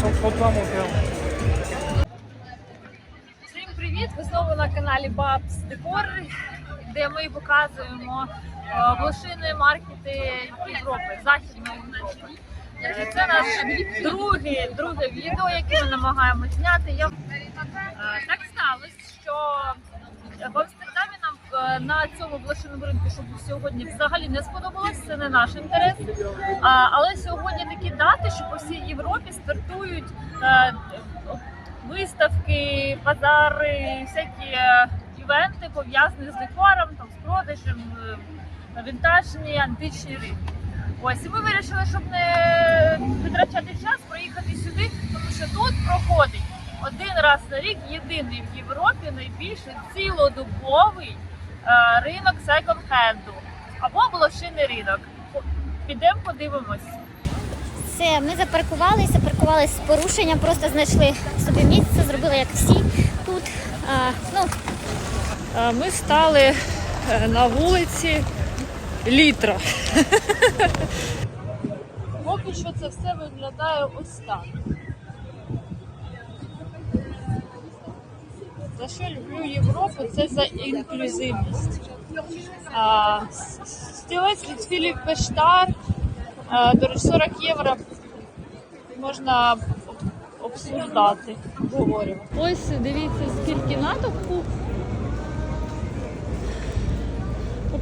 trop mon frère. Всім привіт! Ви знову на каналі Babs Decor, де ми показуємо е, блошині маркети Європи, Західної. Е, Це наше друге, друге відео, яке ми намагаємося зняти. Я... Е, Так сталося, що е, на цьому блошиному ринку, щоб сьогодні взагалі не сподобалось, це не наш інтерес. Але сьогодні такі дати, що по всій Європі стартують е, виставки, базари, всякі е, івенти пов'язані з декором, там, з продажем, е, вінтажні, античні ринки. Ось і ми вирішили, щоб не витрачати час, проїхати сюди, тому що тут проходить один раз на рік єдиний в Європі найбільший цілодобовий е, ринок секонд-хенду або блошиний ринок. Підемо подивимось. Все, ми запаркувалися, паркувалися з порушенням, просто знайшли собі місце, зробили як всі тут. А, ну, Е, Ми стали е, на вулиці Літра. Поки що це все виглядає ось так. За що люблю Європу, це за інклюзивність. Стілець від Філіп Пештар, до речі, 40 євро можна об- обсуждати. обговорювати. Ось дивіться, скільки натовпу.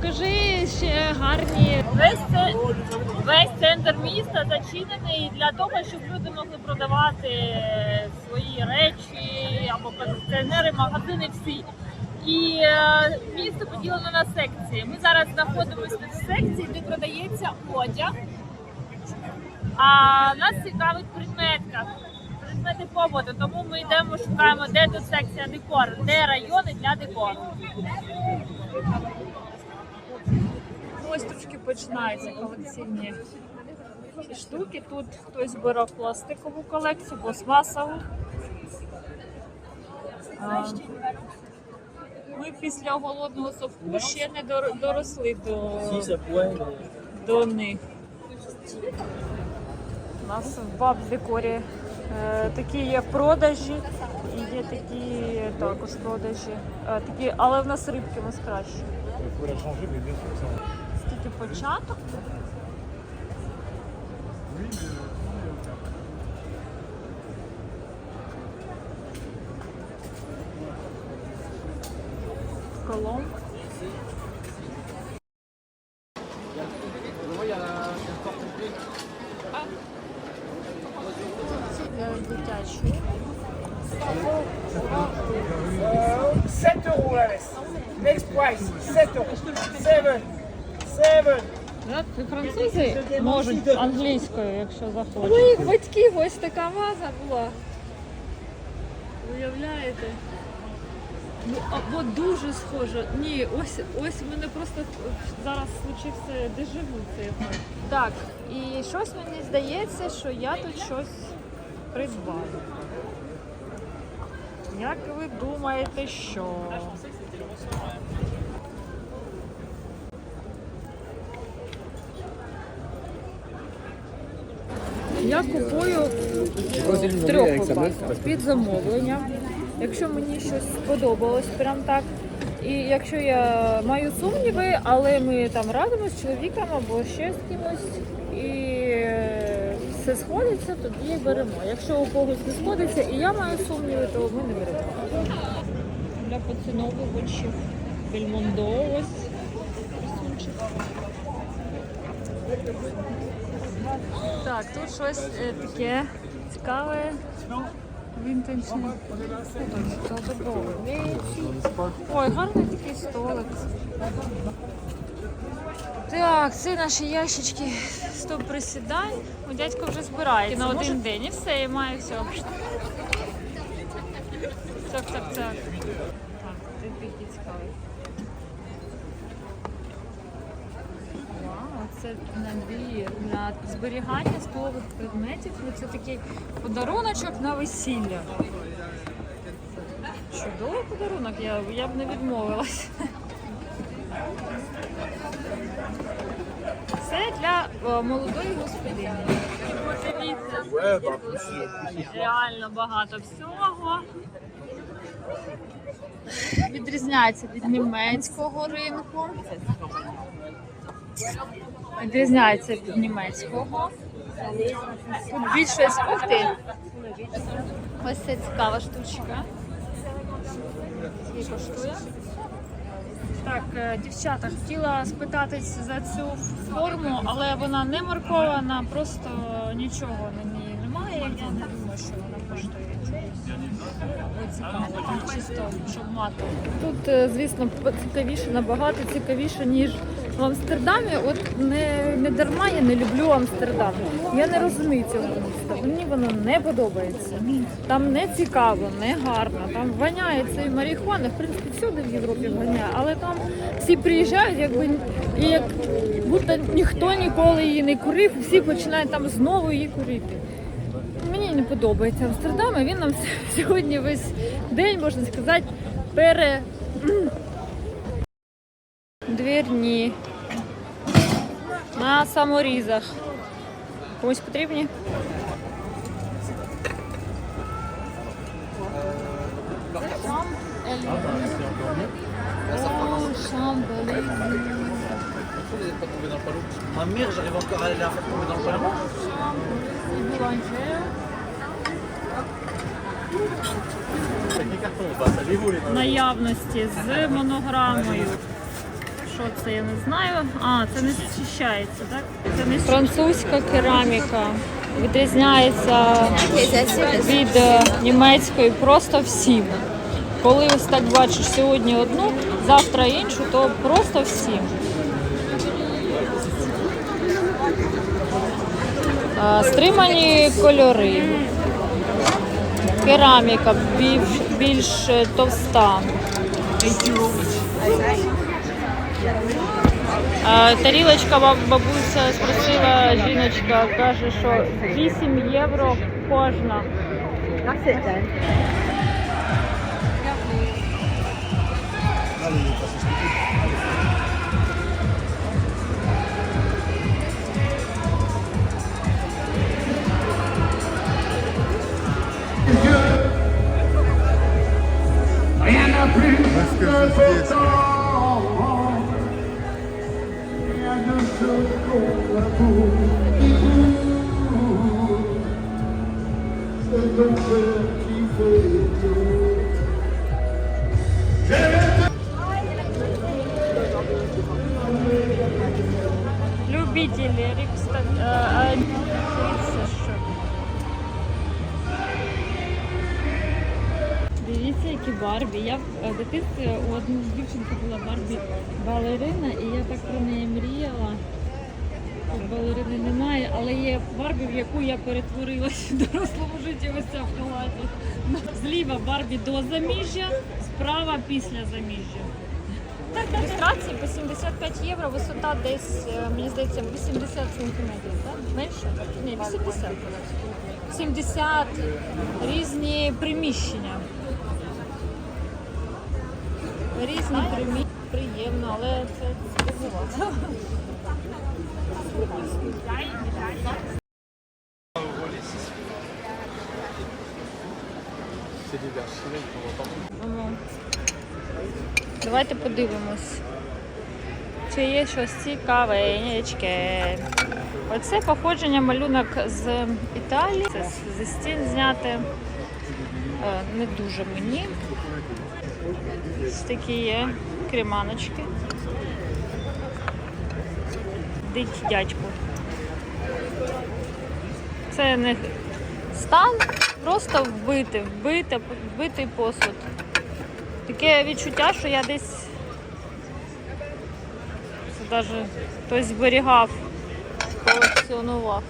Покажи ще гарні. Весь, це, весь центр міста зачинений для того, щоб люди могли продавати свої речі або кондиціонери, магазини всі. І е, місто поділено на секції. Ми зараз знаходимося в секції, де продається одяг. А нас цікавить предметка. Предмети побуту, тому ми йдемо, шукаємо, де тут секція декор, де райони для декору. Ось трошки починаються колекційні штуки. Тут хтось бере пластикову колекцію, пластмасову. Ми після голодного совку ще не доросли до, до них. У нас в баб декорі е, такі є продажі і є такі також продажі. Е, такі, але в нас рибки у нас кращі. Il faut la changer, mais bien sûr, ça. Скільки початок? Колом. Дитячі. 7 euros la laisse. Next price, 7 euros. 7. 7. Да, Французи можуть англійською, якщо У захочуть. моїх батьків ось така ваза була. Уявляєте? Ну, або дуже схоже. Ні, ось ось в мене просто зараз случився дежавю цей ефект. Так, і щось мені здається, що я тут щось придбала. Як ви думаєте, що? Я купую в трьох випадках під замовлення. Якщо мені щось сподобалось, прям так. І якщо я маю сумніви, але ми там радимося з чоловіком або ще з кимось, і е, все сходиться, тоді беремо. Якщо у когось не сходиться і я маю сумніви, то ми не беремо. Для поціновувачів Бельмондо ось рисунчик. Так, тут щось е, таке цікаве. Вінтажне. Ой, гарний такий столик. Так, це наші ящички. Стоп присідань. У дядько вже збирається на один день і все, і має все. Так, так, так. Це набір для зберігання столових предметів. Ну, Це такий подаруночок на весілля. Чудовий подарунок, я, я б не відмовилась. Це для для е, молодої господині. Подивіться, реально багато всього. Відрізняється від німецького ринку. Відрізняється від німецького. Тут більшість ух. Ось це цікава штучка. Скільки коштує? Так, е, дівчата, хотіла спитатись за цю форму, але вона не маркована, просто нічого на ній немає. Я не думаю, що вона коштує. Цікаво, чисто, щоб мати. Тут, е, звісно, цікавіше, набагато цікавіше, ніж в Амстердамі. От не, не дарма я не люблю Амстердам. Я не розумію цього міста. Мені воно не подобається. Там не цікаво, не гарно. Там воняє цієї марихуани. В принципі, всюди в Європі воняє, але там всі приїжджають, якби і як будто ніхто ніколи її не курив, всі починають там знову її курити. Мені не подобається Амстердам, і він нам сьогодні весь день, можна сказати, пере. Двірні. На саморізах. Комусь потрібні? Ma mère, j'arrive encore à la faire tomber dans le palais. наявності з монограмою. Що це я не знаю. А, це не зчищається, так? Це не французька кераміка. Відрізняється від е, німецької просто всім. Коли ось так бачиш сьогодні одну, завтра іншу, то просто всім. Стримані кольори. Кераміка більш, більш е, товста. Тарілочка бабуся спросила, жіночка каже, що 8 євро кожна. Любителі Я в е, дитинстві у одної дівчинки була Барбі балерина, і я так про неї мріяла. Балерини немає, але є Барбі, в яку я перетворилася в дорослому житті ось ця в халаті. Зліва Барбі до заміжжя, справа після заміжжя. Ілюстрації по 75 євро, висота десь, е, мені здається, 80 сантиметрів, так? Менше? Ні, 80. 70 різні приміщення. Різні приміщення. Приємно, але це дивувато. Давайте подивимось. Чи є щось цікавенечке. Оце походження малюнок з Італії. Зі стін зняти. Е, Не дуже мені. Ось такі є креманочки. Дить дядьку. Це не стан, просто вбити, вбити, вбитий посуд. Таке відчуття, що я десь навіть хтось зберігав, колекціонував.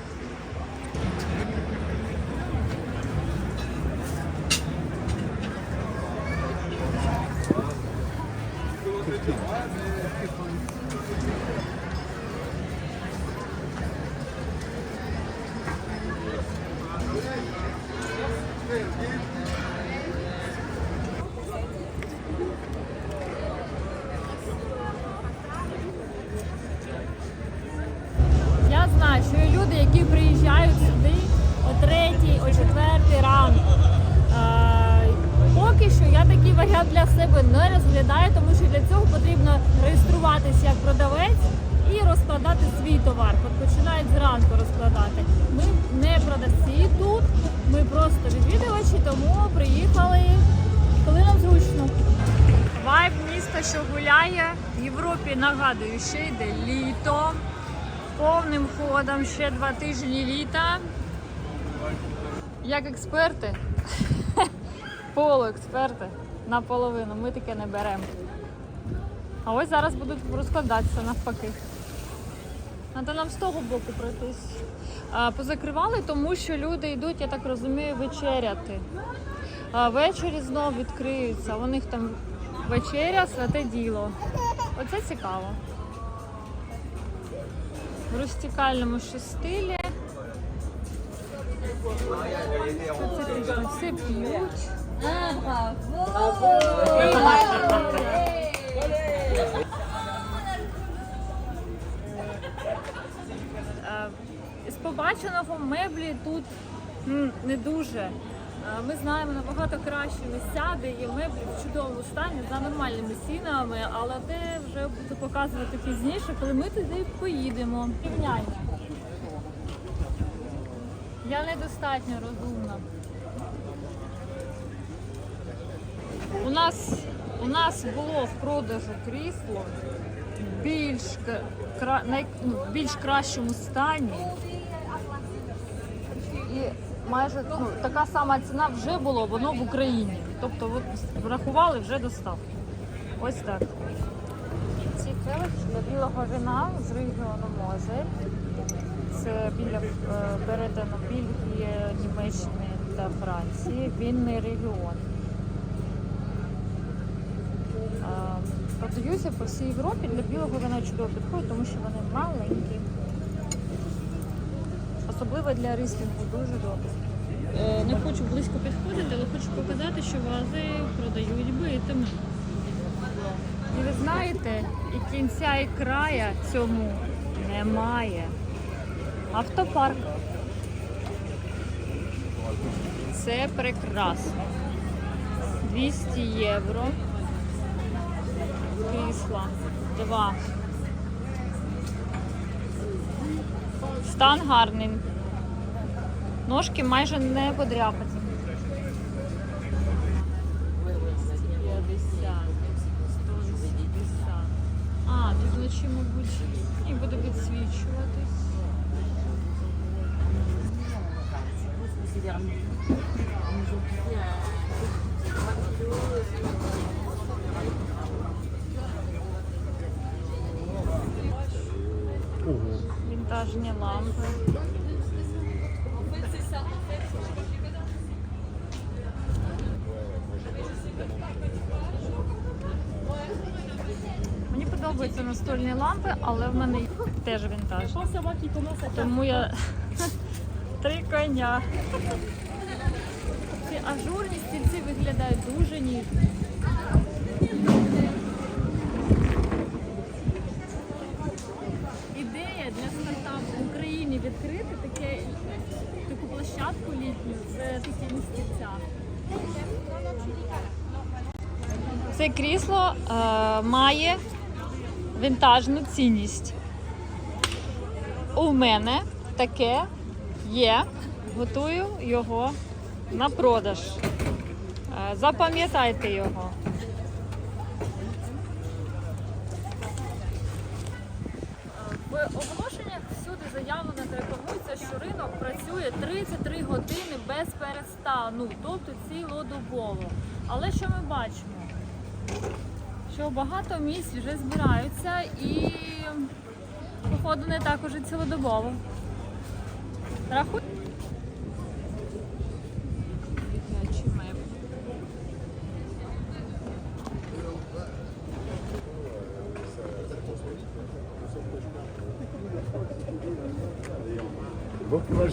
Не тому що для цього потрібно реєструватися як продавець і розкладати свій товар. Починають зранку розкладати. Ми не продавці тут, ми просто відвідувачі, тому приїхали, коли нам зручно. Вайб міста, що гуляє. В Європі нагадую, ще йде літо. Повним ходом ще два тижні літа. Як експерти, полуексперти наполовину, ми таке не беремо. А ось зараз будуть розкладатися навпаки. Треба нам з того боку пройтись. Позакривали, тому що люди йдуть, я так розумію, вечеряти. А ввечері знов відкриються. У них там вечеря, святе діло. Оце цікаво. В рустикальному стилі. Що це пішло? П'ють. Е, З побаченого меблі тут не дуже. Е, Ми знаємо набагато кращі місця, де є меблі в чудовому стані за нормальними цінами, але те вже буду показувати пізніше, коли ми туди поїдемо. Рівняння. Я недостатньо розумна. У нас, у нас було в продажу крісло більш, кра, най, ну, в більш кращому стані. І майже ну, така сама ціна вже було, воно в Україні. Тобто от, врахували вже доставку. Ось так. Ці келихи для білого вина з регіону Мозель. Це біля е, передано Бельгії, Німеччини та Франції. Вінний регіон. А, Продаються по всій Європі. Для білого вина чудово підходять, тому що вони маленькі. Особливо для рислінгу дуже добре. Е, Не хочу близько підходити, але хочу показати, що вази продають битими. І ви знаєте, і кінця і края цьому немає. Автопарк. Це прекрасно. 200 євро. Крісла. Два. Стан гарний. Ножки майже не подряпані. 250, 180. А, тут вночі, мабуть, і буде підсвічуватись. Вінтажні лампи. Мені подобаються настольні лампи, але в мене теж вінтаж. Тому я три коня. Ці ажурні стільці виглядають дуже ніжно. Площадку літню з такими стільцями. Це крісло е, має вінтажну цінність. У мене таке є. Готую його на продаж. Е, запам'ятайте його. В оголошеннях всюди заявлено та рекламується, що ринок працює 33 години без перестану, тобто цілодобово. Але що ми бачимо? Що багато місць вже збираються і походу не так уже цілодобово. Рахуй.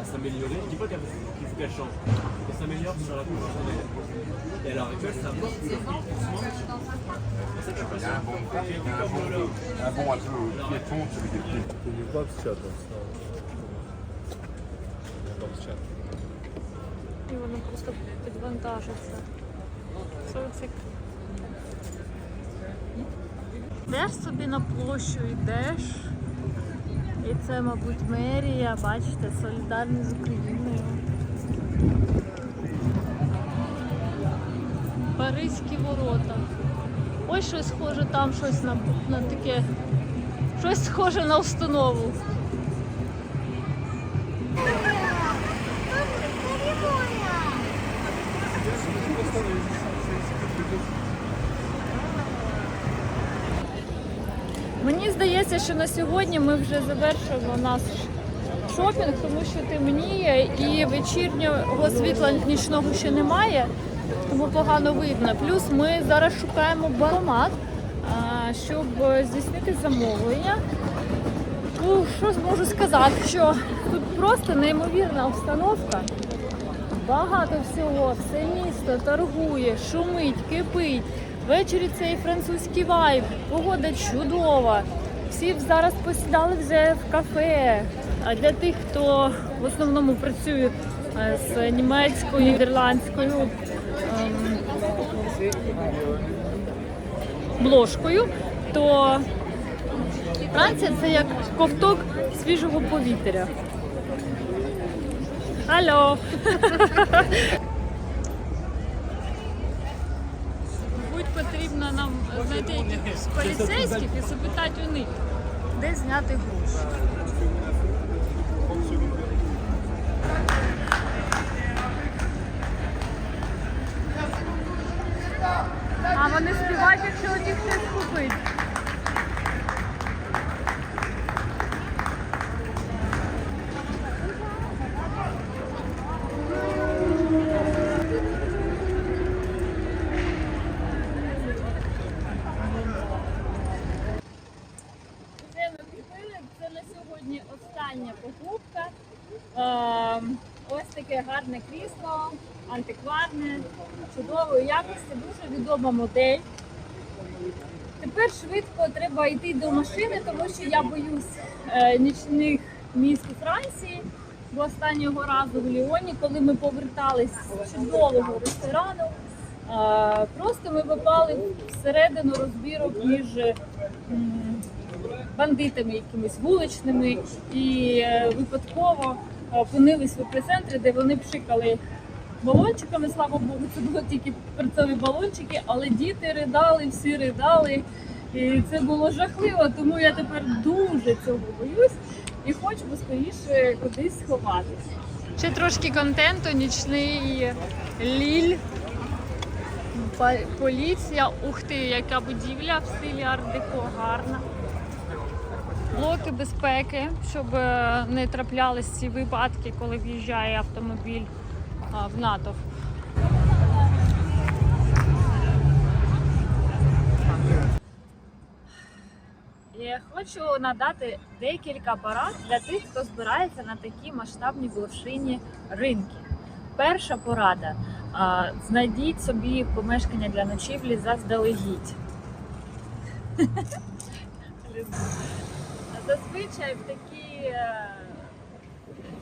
à s'améliorer, je dis pas qu'elle- qu'il faut qu'elle change, qu'elle s'améliore sur la professionnelle. Et à l'heure actuelle, ça porte doucement. C'est ça que je suis pas sûr. J'ai vu comme le- Un bon un peu piéton, celui des pieds. Nie babcia to Babcia. І воно просто підвантажиться. Це оце Йдеш собі на площу, йдеш. І це, мабуть, мерія, бачите, солідарність з Україною. Паризькі ворота. Ось щось схоже, там щось на, на таке. Щось схоже на установу. Мені здається, що на сьогодні ми вже завершуємо наш шопінг, тому що темніє і вечірнього світла нічного ще немає, тому погано видно. Плюс ми зараз шукаємо банкомат, а, щоб здійснити замовлення. Ну, що зможу сказати, що тут просто неймовірна обстановка. Багато всього, все місто торгує, шумить, кипить. Ввечері цей французький вайб, погода чудова. Всі зараз посідали вже в кафе. А для тих, хто в основному працює е, з німецькою, нідерландською ем, бложкою, то Франція це як ковток свіжого повітря. Алло! Потрібно нам знайти якихось поліцейських і запитати у них, де зняти гроші. А вони співають, якщо у них щось купить. Це ми купили. Це на сьогодні остання покупка. Ем, ось таке гарне крісло, антикварне, чудової якості, дуже відома модель. Тепер швидко треба йти до машини, тому що я боюсь е, нічних міст у Франції. Бо останнього разу в Ліоні, коли ми повертались з чудового ресторану, е, просто ми попали всередину розбірок між бандитами якимись вуличними і е, випадково опинились в епіцентрі, де вони пшикали балончиками. Слава Богу, це були тільки перцові балончики, але діти ридали, всі ридали. І це було жахливо, тому я тепер дуже цього боюсь і хочу скоріше кудись сховатися. Ще трошки контенту, нічний ліль. Поліція, ух ти, яка будівля в стилі арт-деко гарна. Блоки безпеки, щоб е, не траплялись ці випадки, коли в'їжджає автомобіль в натовп. Я хочу надати декілька порад для тих, хто збирається на такі масштабні блошині ринки. Перша порада: знайдіть собі помешкання для ночівлі заздалегідь. Зазвичай в такі, е,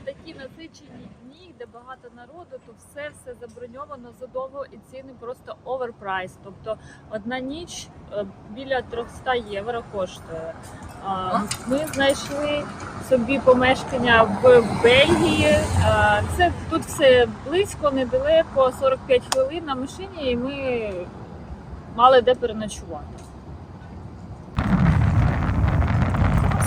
в такі насичені дні, де багато народу, то все все заброньовано задовго і ціни просто оверпрайс. Тобто одна ніч е, біля 300 євро коштує. Ми знайшли собі помешкання в Бельгії. Це тут все близько, недалеко, 45 хвилин на машині, і ми мали де переночувати.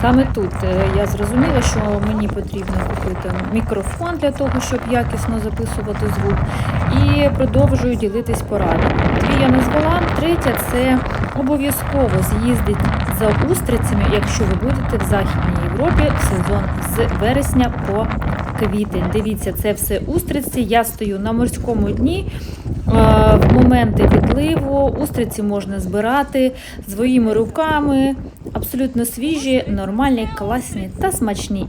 Саме тут е, я зрозуміла, що мені потрібно купити мікрофон для того, щоб якісно записувати звук, і продовжую ділитись порадами. Дві я назвала, третя це обов'язково з'їздить за устрицями, якщо ви будете в Західній Європі в сезон з вересня по квітень. Дивіться, це все устриці. Я стою на морському дні в моменти відливу устриці можна збирати своїми руками, абсолютно свіжі, нормальні, класні та смачні.